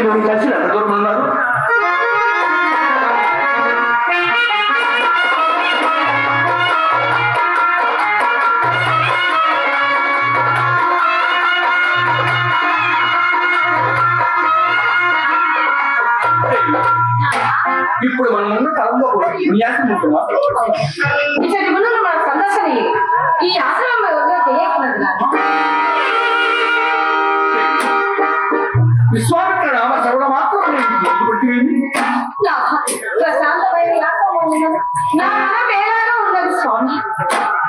ఇద్దరు చంద్రమతి రోగి కలిసి ఎంత దూరం ఉన్నారు ఇప్పుడు మనం ఉన్న కాలంలో కూడా విన్యాసం ఉంటుందా ఇచ్చటి ముందు మన సందర్శన ఈ ఆశ్రమం తెలియకున్నది నాకు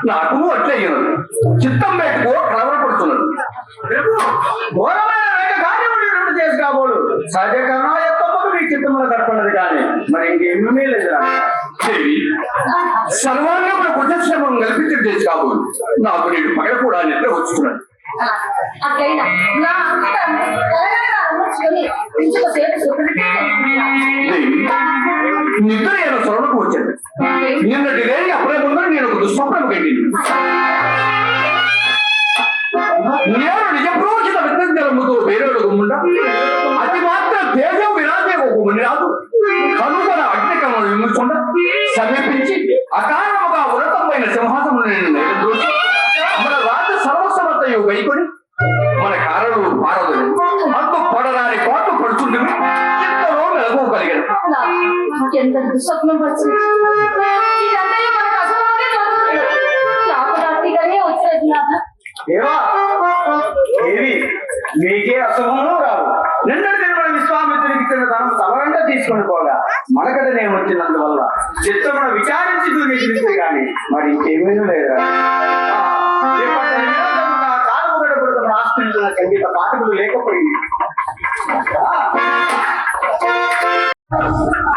నాకు అట్లే అయ్యినది చిత్తం పెట్టుకో కలవరపడుతున్నది ఘోరమైన కార్యములు చేసి కాబోలు. సహజ కన్నా ఎత్తమ్మకు నీ కనపడదు కానీ మరి ఇంకేమీ లేదు దేవి సర్వాంగముల కుజశ్రమం కల్పించి చేసి కాబోలు. నాకు నేను పగల కూడా నిద్ర అట్లయినా నిద్ర ఏదో స్వరణకు వచ్చాను నిన్నటి లేని ముందు నేను ఒక దుస్వప్నం కట్టింది నేను నిజప్రోచిత విద్యంతో వేరేడు గుమ్ముండ అతి మాత్రం తేజం విరాజే ఒక గుమ్ముని రాదు. కనుగొన అగ్నికమను విముచుండ సమీపించి అకారణముగా ఉన్నతమైన సింహాసనం నేను మన రాజ సర్వసమతయు వైకొని ఎంత దుస్వప్నం వచ్చింది ఏవి? మీకే అశుభము రావు నిన్నటి దినమున విశ్వామిత్రుడికి ఇచ్చిన ధనం సమరంగా తీసుకొని పోగా. మనకటనే వచ్చినందువల్ల చిత్తమున విచారించి దూరించింది కానీ మరి ఇంకేమీ లేదా ఆస్తించిన సంగీత పాఠకులు లేకపోయింది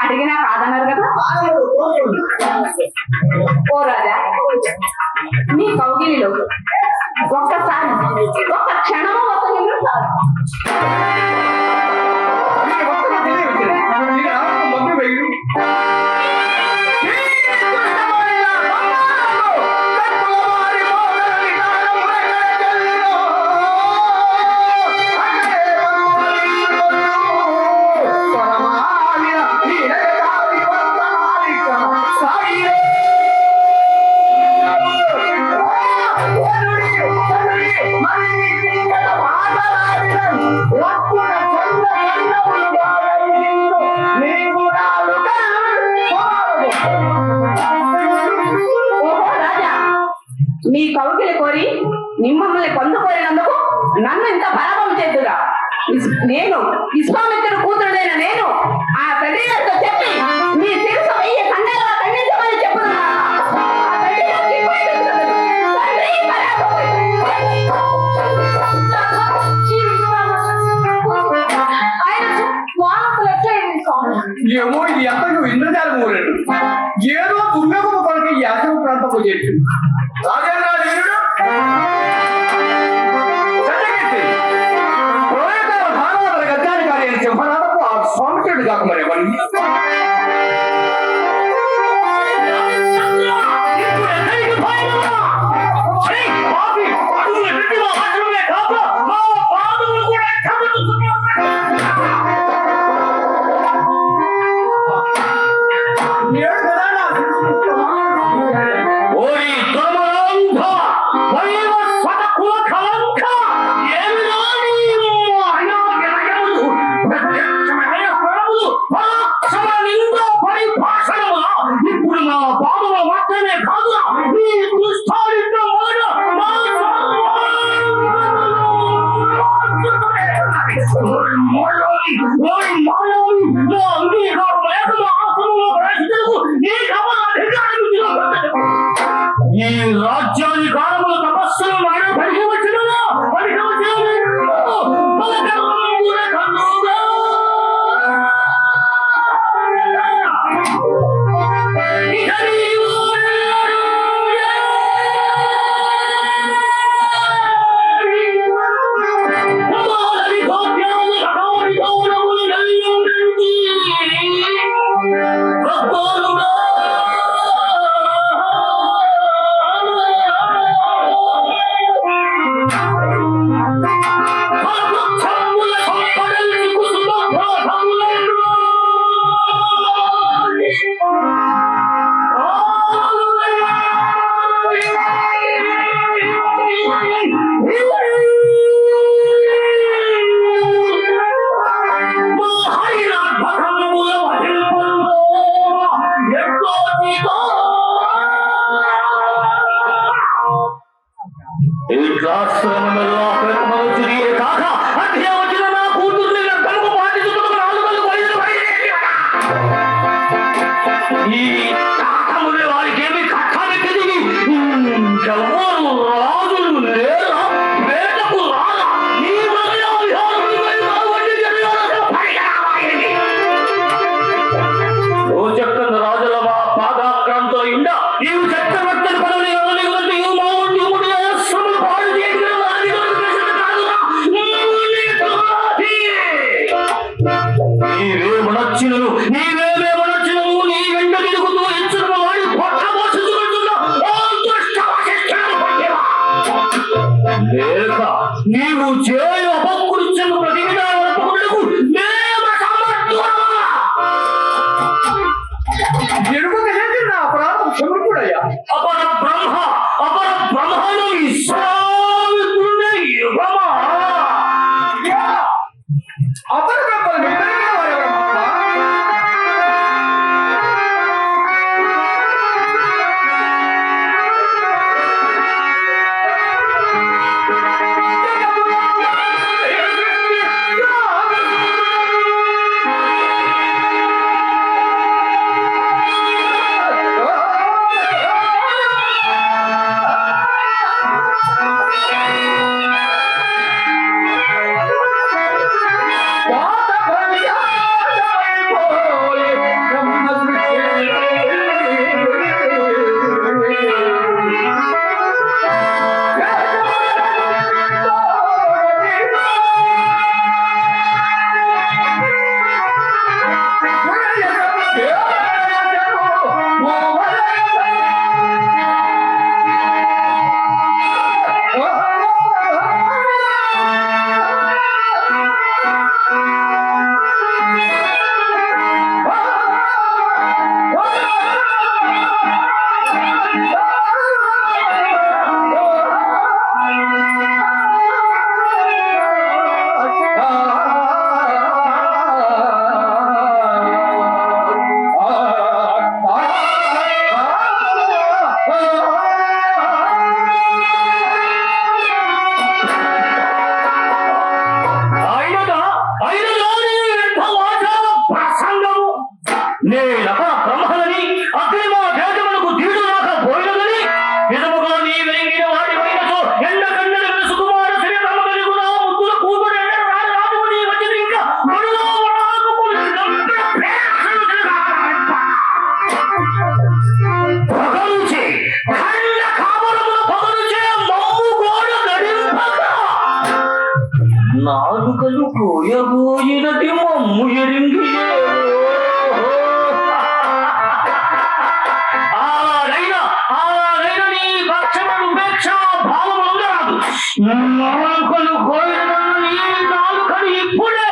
అడిగినా కాదన్నారు కదా? ఓ రాజా నీ కౌగిలిలో ఒక్కసారి ఒక్క క్షణము ఒక నిమిషం మీ కౌకిలు కోరి మిమ్మల్ని పొందుకోరినందుకు నన్ను ఇంత పరాభం చేద్దురా నేను విశ్వామిత్రుడు కూతురుడైన నేను ఆ తండ్రి గారితో मैंने भागा। हिंदुस्तान का माना मानवी मानवी जो अंगी का बैठ आँसू में बैठ जाओ ये हमारा अधिकार है ये राज्याधिकार में तपस्या मारे भरी बच्चे ना भरी बच्चे ना तो बल्कि पूरे खानों He drops on the lawn. నాలుకలు కోయబోయినది మమ్ము ఎరింగియే. నీ నాలుకలు ఇప్పుడే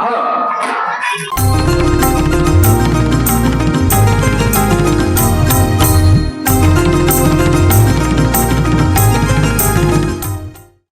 ఆ